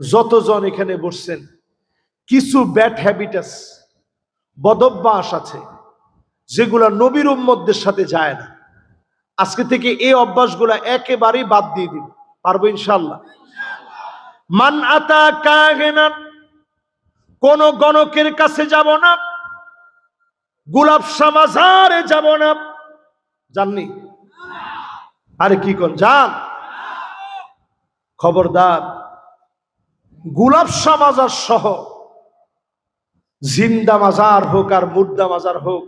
যতজন এখানে বসছেন, কিছু ব্যাড হ্যাবিটাস বদভ্যাস আছে, যেগুলা নবীর উম্মতদের সাথে যায় না। আজকে থেকে এই অভ্যাসগুলা একেবারেই বাদ দিয়ে দিব। পারব ইনশাল্লাহ মান আতা কাহেনা কোন গণকের কাছে যাব না, গোলাপ সামাজারে যাব না। জাননি? আরে কি কোন? যান খবরদার। গোলাপ মাজার সহ, জিন্দা মাজার হোক আর মুর্দা মাজার হোক,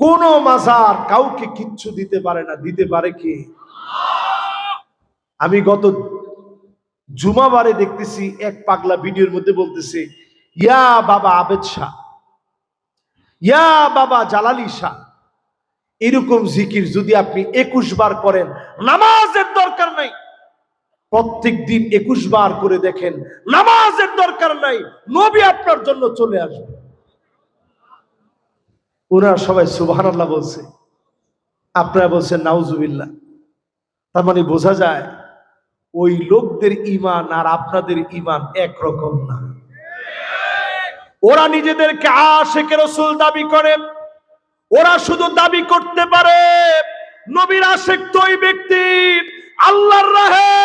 কোন মাজার কাউকে কিচ্ছু দিতে পারে না। দিতে পারে কি? আমি গত জুমাবারে দেখতেছি, এক পাগলা ভিডিওর মধ্যে বলতেছে, ইয়া বাবা আবেদ শাহ, ইয়া বাবা জালালি শাহ, এরকম জিকির যদি আপনি একুশ বার করেন, নামাজের দরকার নাই। প্রত্যেক দিন একুশ বার করে দেখেন, নামাজের দরকার নাই, নবী আপনার জন্য চলে আসবে। ওনারা সবাই সুবহান আল্লাহ বলছে। আপনারা বলছেন, নাউজুবিল্লাহ। তার মানে বোঝা যায়, ওই লোকদের ইমান আর আপনাদের ইমান একরকম না। ওরা নিজেদেরকে আশেখ রসুল দাবি করে, ওরা শুধু দাবি করতে পারে, নবীর আশেক তো ওই ব্যক্তি, আল্লাহর রাহে।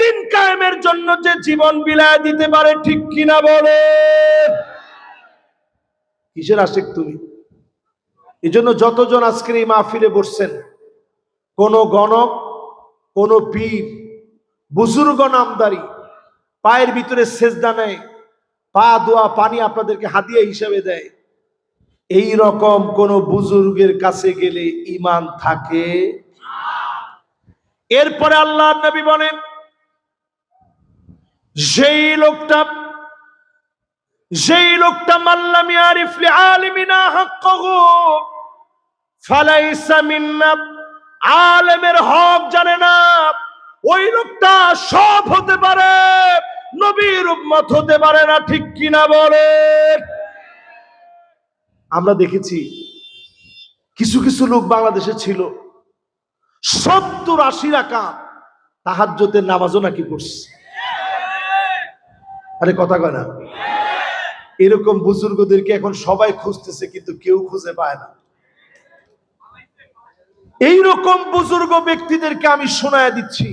দিন কায়েমের জন্য যে জীবন বিলায় দিতে পারে, ঠিক কিনা বলে? কিসের আশেক তুমি? এই জন্য যতজন আজকের এই মাহফিলে বসছেন, কোন গণক, কোন পীর, বুজুর্গ নামদারি, পায়ের ভিতরে সেজদা নেয়, পা, দোয়া, পানি আপনাদেরকে হাদিয়া হিসাবে দেয়, এই রকম কোন বুজুর্গের কাছে গেলে ইমান থাকে? এরপরে আল্লাহ নবী বলেন যেই লোকটা যেই লোকটা মাল্লাম ইয়ারিফ লি আলিমিনা হাক্কাহু, ফালাইসা মিন্না, আলেমের হক জানে না। ওই লোকটা সব হতে পারে, নবীর উম্মত হতে পারে না, ঠিক কিনা বলে? আমরা দেখেছি কিছু কিছু লোক বাংলাদেশে ছিল। সত্তর আশি রাখা তাহাজ্যতের নামাজও নাকি পড়ছে। আরে কথা কয় না। এরকম বুজুর্গদেরকে এখন সবাই খুঁজতেছে, কিন্তু কেউ খুঁজে পায় না। এই রকম বুজুর্গ ব্যক্তিদেরকে আমি শোনায় দিচ্ছি।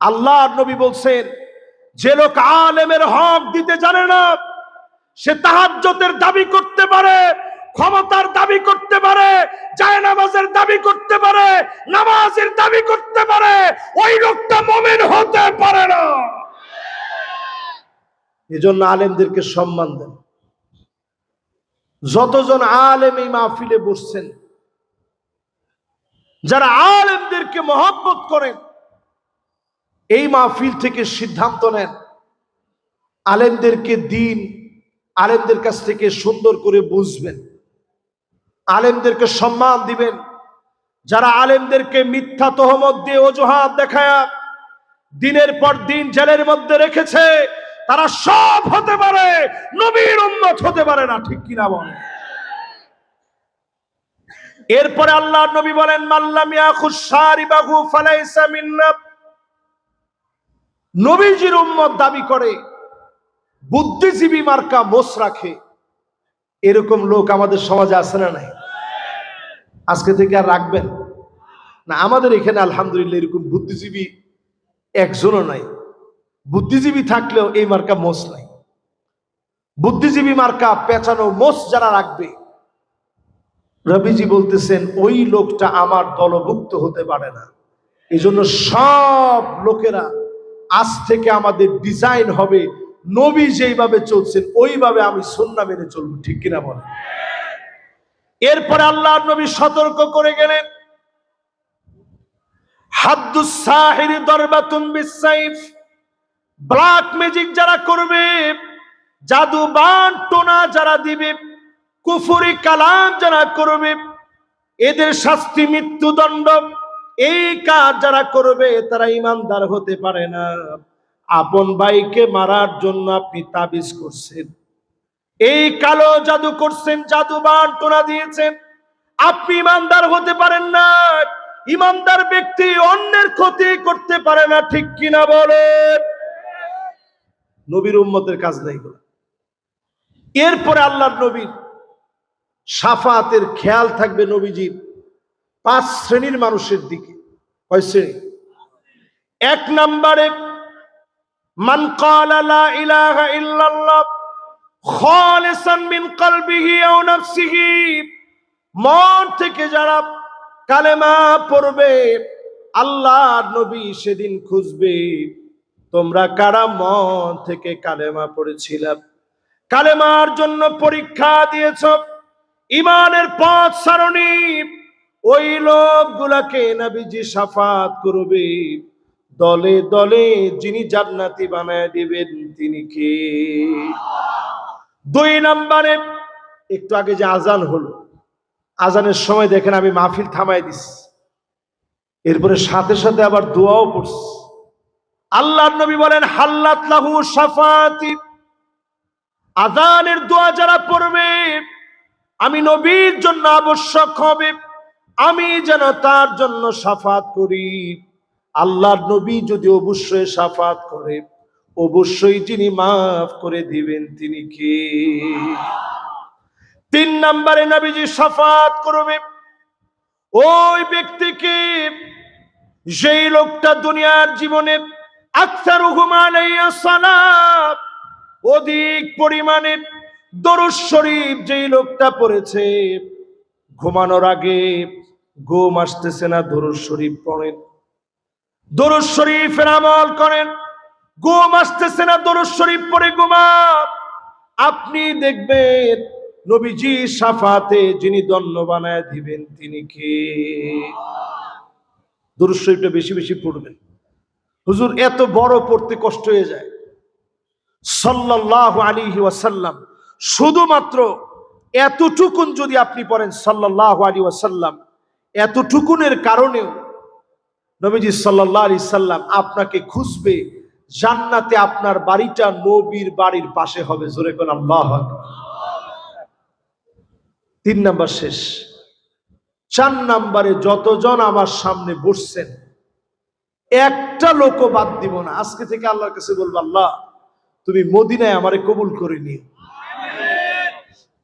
আল্লাহ নবী বলছেন, যে লোক আলেমের হক দিতে জানে না, সে তাহাজ্জতের দাবি করতে পারে, ক্ষমতার দাবি করতে পারে যায় নামাজের দাবি করতে পারে, নামাজের দাবি করতে পারে, ওই লোকটা মমিন হতে পারে না। এজন্য আলেমদেরকে সম্মান দেন। যতজন আলেম এই মাহফিলে বসছেন, যারা আলেমদেরকে মহব্বত করেন, এই মাহফিল থেকে সিদ্ধান্ত নেন, আলেমদেরকে দিন, আলেমদের কাছ থেকে সুন্দর করে বুঝবেন, আলেমদেরকে সম্মান দিবেন, যারা আলেমদেরকে মিথ্যা তহমত দিয়ে অজুহাত দেখায় দিনের পর দিন জেলের মধ্যে রেখেছে তারা সব হতে পারে, নবীর উন্নত হতে পারে না, ঠিক কিনা বলে এরপরে আল্লাহ নবী বলেন মাল্লামিয়া খুশারি বাহু ফালাইসা নবীজির উম্মত দাবি করে, বুদ্ধিজীবী মার্কা মোস রাখে এরকম লোক আমাদের সমাজে আছে না নাই? আজকে থেকে আর রাখবেন? না, আমাদের এখানে আলহামদুলিল্লাহ এরকম বুদ্ধিজীবী একজনও নাই। বুদ্ধিজীবী থাকলেও এই মার্কা মোস নাই। বুদ্ধিজীবী মার্কা পেঁচানো মোস যারা রাখবে। রবিজি বলতেছেন, ওই লোকটা আমার দলভুক্ত হতে পারে না। এই জন্য সব লোকেরা আজ থেকে আমাদের ডিজাইন হবে। নবী যেইভাবে চলছেন, ওইভাবে আমি সন্না মেনে চলবো। ঠিক কিনা বলে এরপরে আল্লাহ নবী সতর্ক করে গেলেন। হাদ্দুস সাহিরি দরবাতুন বিসাইফ ব্ল্যাক ম্যাজিক যারা করবে জাদু বান টোনা যারা দিবে, কুফুরি কালাম যারা করবে, এদের শাস্তি মৃত্যুদণ্ড, এই কাজ যারা করবে, তারা ইমানদার হতে পারে না। আপন ভাইকে মারার জন্য আপনি তাবিজ করছেন। এই কালো জাদু করছেন জাদু বান টোনা দিয়েছেন। আপনি ইমানদার হতে পারেন না। ইমানদার ব্যক্তি অন্যের ক্ষতি করতে পারে না, ঠিক কিনা বলেন? নবীর উম্মতের কাজ নাই এগুলো এরপরে আল্লাহর নবীর সাফাতের খেয়াল থাকবে নবীজির পাঁচ শ্রেণির মানুষের দিকে। কয় শ্রেণি? এক নম্বরে, মান মন থেকে যারা কালেমা পড়বে, আল্লাহর নবী সেদিন খুঁজবে। তোমরা কারা মন থেকে কালেমা পড়েছিলাম? কালেমার জন্য পরীক্ষা দিয়েছ? ইমানের পথ সারণী। ওই লোকগুলাকে নাবিজি সাফাত করবে। দলে দলে যিনি জান্নাতি বানায় দিবেন, তিনি কে? দুই নম্বরে, একটু আগে যে আজান হলো, আজানের সময় দেখেন আমি মাহফিল থামাই দিস এরপরে সাথে সাথে আবার দোয়াও পড়ছি। আল্লাহর নবী বলেন, হাল্লাত লাহু সাফাতি আজানের দোয়া যারা পড়বে, আমি নবীর জন্য আবশ্যক হবে, আমি যেন তার জন্য সাফাত করি। আল্লাহর নবী যদি অবশ্যই সাফাত করে, অবশ্যই যিনি মাফ করে দিবেন। তিনি কে? তিন নম্বরে নবীজি সাফাত করবে। ওই ব্যক্তিকে যেই লোকটা দুনিয়ার জীবনে আক্তার অধিক পরিমাণে দরুদ শরীফ যেই লোকটা পড়েছে, ঘুমানোর আগে ঘুম আসতেছে না, দরুদ শরীফ পড়েন। দরুদ শরীফের আমল করেন, ঘুম আসতেছে না, দরুদ শরীফ পড়ে ঘুমান। আপনি দেখবেন নবীজি সাফাতে যিনি দণ্ড বানায় দিবেন, তিনি কে? দরুদ শরীফটা বেশি বেশি পড়বেন। হুজুর, এত বড় পড়তে কষ্ট হয়ে যায়। সাল্লাল্লাহু আলাইহি ওয়াসাল্লাম, শুধুমাত্র এতটুকুন যদি আপনি পড়েন, সাল্লাল্লাহু আলাইহি ওয়াসাল্লাম, এতটুকুনের কারণেও নবীজি সাল্লাল্লাহু আলাইহি সাল্লাম আপনাকে খুঁজবে, জান্নাতে আপনার বাড়িটা নবীর বাড়ির পাশে হবে। জোরে কোন আল্লাহ তিন নাম্বার শেষ। চার নাম্বারে যতজন আমার সামনে বসছেন একটা লোকও বাদ দিব না। আজকে থেকে আল্লাহর কাছে বলব, আল্লাহ, তুমি মদিনায় আমারে কবুল করে নিও।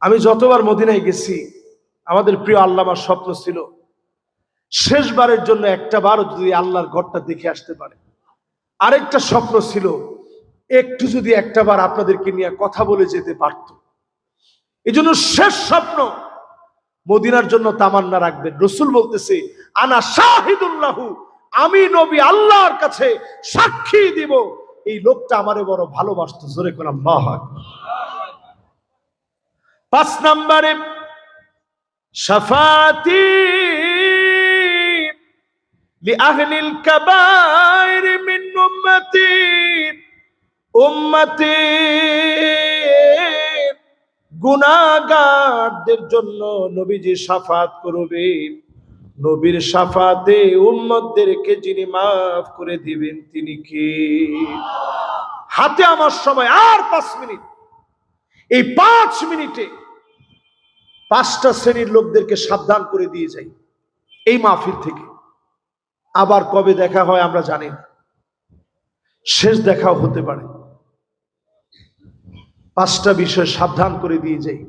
আমি যতবার মদিনায় গেছি, আমাদের প্রিয় আল্লামার স্বপ্ন ছিল, শেষবারের জন্য একটা বারও যদি আল্লাহর ঘরটা দেখে আসতে পারে। আরেকটা স্বপ্ন ছিল, একটু যদি একটা বার আপনাদেরকে নিয়ে কথা বলে যেতে পারত। এই জন্য শেষ স্বপ্ন, মদিনার জন্য তামান্না রাখবেন। রসুল বলতেছে, আনা শাহিদুল্লাহু আমি নবী আল্লাহর কাছে সাক্ষী দিব এই লোকটা আমারে বড় ভালোবাসতো জোরে করলাম বাহাক পাঁচ নম্বরে সাফাতি لأهل الكبائر من أمتي أمتي গুনাগারদের জন্য নবীজি সাফাত করবে নবীর সাফাতে উম্মতদেরকে যিনি মাফ করে দিবেন, তিনি কে? হাতে আমার সময় আর পাঁচ মিনিট। এই পাঁচ মিনিটে পাঁচটা শ্রেণির লোকদেরকে সাবধান করে দিয়ে যাই, এই মাহফিল থেকে। আবার কবে দেখা হয় আমরা জানি না। শেষ দেখাও হতে পারে। পাঁচটা বিষয় সাবধান করে দিয়ে যাই।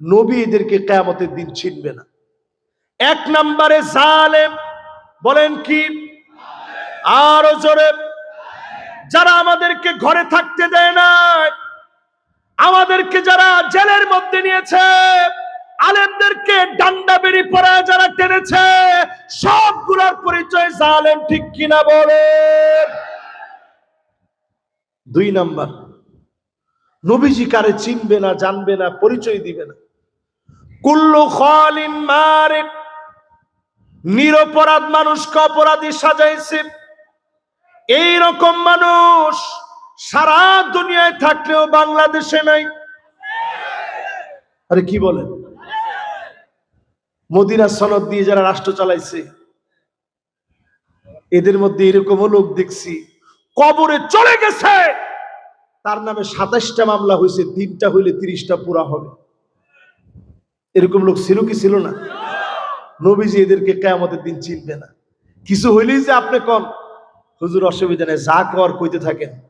নবী এদেরকে কেয়ামতের দিন চিনবে না। এক নম্বরে জালেম, বলেন কি? আরও জোরে। যারা আমাদেরকে ঘরে থাকতে দেয় না আমাদেরকে যারা জেলের মধ্যে নিয়েছে, আলেমদেরকে ডান্ডা বেরি পড়া যারা টেনেছে, সবগুলোর পরিচয় জালেম ঠিক কিনা বলে দুই নাম্বার, নবীজি কারে চিনবে না, জানবে না, পরিচয় দিবে না। কুল্লু খালিন মারে নিরপরাধ মানুষকে অপরাধী সাজাইছে। এই রকম মানুষ সারা দুনিয়ায় থাকলেও বাংলাদেশে নাই। আরে কি বলেন? মদিনা সনদ দিয়ে যারা রাষ্ট্র চালাইছে, এদের মধ্যে এরকমও লোক দেখছি, কবরে চলে গেছে। তার নামে সাতাশটা মামলা হয়েছে, তিনটা হইলে তিরিশটা পুরা হবে। এরকম লোক ছিল কি ছিল না? নবীজি এদেরকে কেয়ামতের দিন চিনবে না। কিছু হইলেই যে আপনি কন। হুজুর অসুবিধা নেই, যা কর কইতে থাকেন।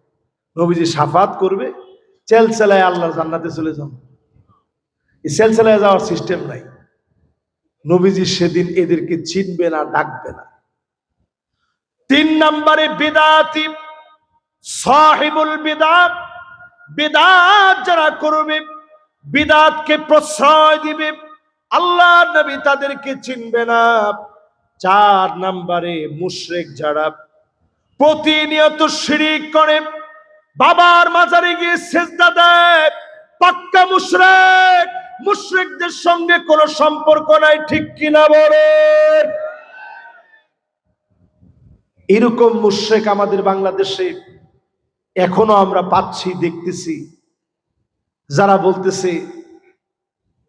নবীজি সাফাত করবে চেলচেলায় আল্লাহর জান্নাতে চলে যান। এই চেলচেলায় যাওয়ার সিস্টেম নাই। নবীজি সেদিন এদেরকে চিনবে না, ডাকবে না। তিন নম্বরে বিদাতি, সাহিবুল বেদাত। বেদাত যারা করবে, বিদাতকে প্রশ্রয় দিবে। আল্লাহ নবী তাদেরকে চিনবে না। চার নম্বরে মুশরিক যারা প্রতিনিয়ত শিরিক করে, বাবার মাজারে গিয়ে সেজদা দেয়। পাক্কা মুশরিক, মুশরিকদের সঙ্গে কোনো সম্পর্ক নাই, ঠিক কিনা বলেন? এরকম মুশরিক আমাদের বাংলাদেশে এখনও আমরা পাচ্ছি, দেখতেছি। যারা বলতেছে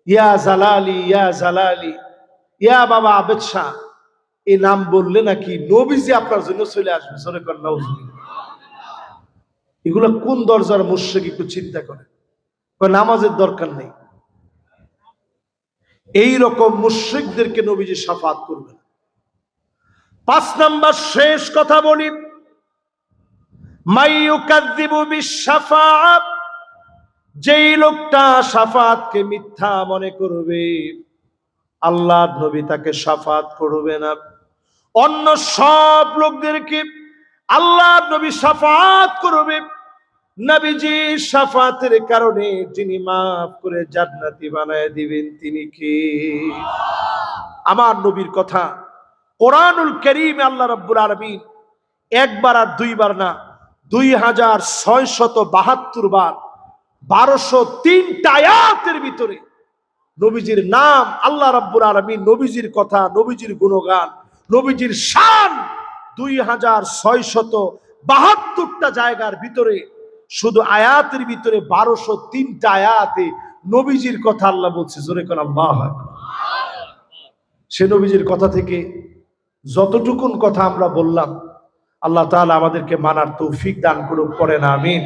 ইয়া জালালি ইয়া জালালি, ইয়া বাবা আবেদ শাহ এই নাম বললে নাকি নবীজি আপনার জন্য চলে আসবে। এগুলো কোন দরজার একটু চিন্তা করে নামাজের দরকার নেই। এই রকম মুশ্রিকদেরকে নবীজি সাফাত করবেন। পাঁচ নাম্বার শেষ কথা বলি। মাইয়ুকাদ্দিবু বিশাফাআত যেই লোকটা সাফাতকে মিথ্যা মনে করবে আল্লাহ নবী তাকে সাফাত করবে না। অন্য সব লোকদেরকে আল্লাহ নবী সাফাত করবে। নবীজি সাফাতের কারণে যিনি মাফ করে জান্নাতি বানায় দিবেন, তিনি কে? আমার নবীর কথা কোরআনুল করিম আল্লাহ রাব্বুল আলামিন একবার আর দুইবার না, দুই হাজার ছয় শত বাহাত্তর বার বারোশো তিনটা আয়াতের ভিতরে নবীজির নাম, আল্লাহ রাব্বুল আলামিন নবীজির কথা, নবীজির গুণগান, নবীজির শান দুই হাজার ছয় শত বাহাত্তরটা জায়গার ভিতরে, শুধু আয়াতের ভিতরে বারোশো তিনটা আয়াতে নবীজির কথা আল্লাহ বলছে, জোরে কোন আল্লাহ সে নবীজির কথা থেকে যতটুকুন কথা আমরা বললাম, আল্লাহ তাআলা আমাদেরকে মানার তৌফিক দান করুক করেন আমিন।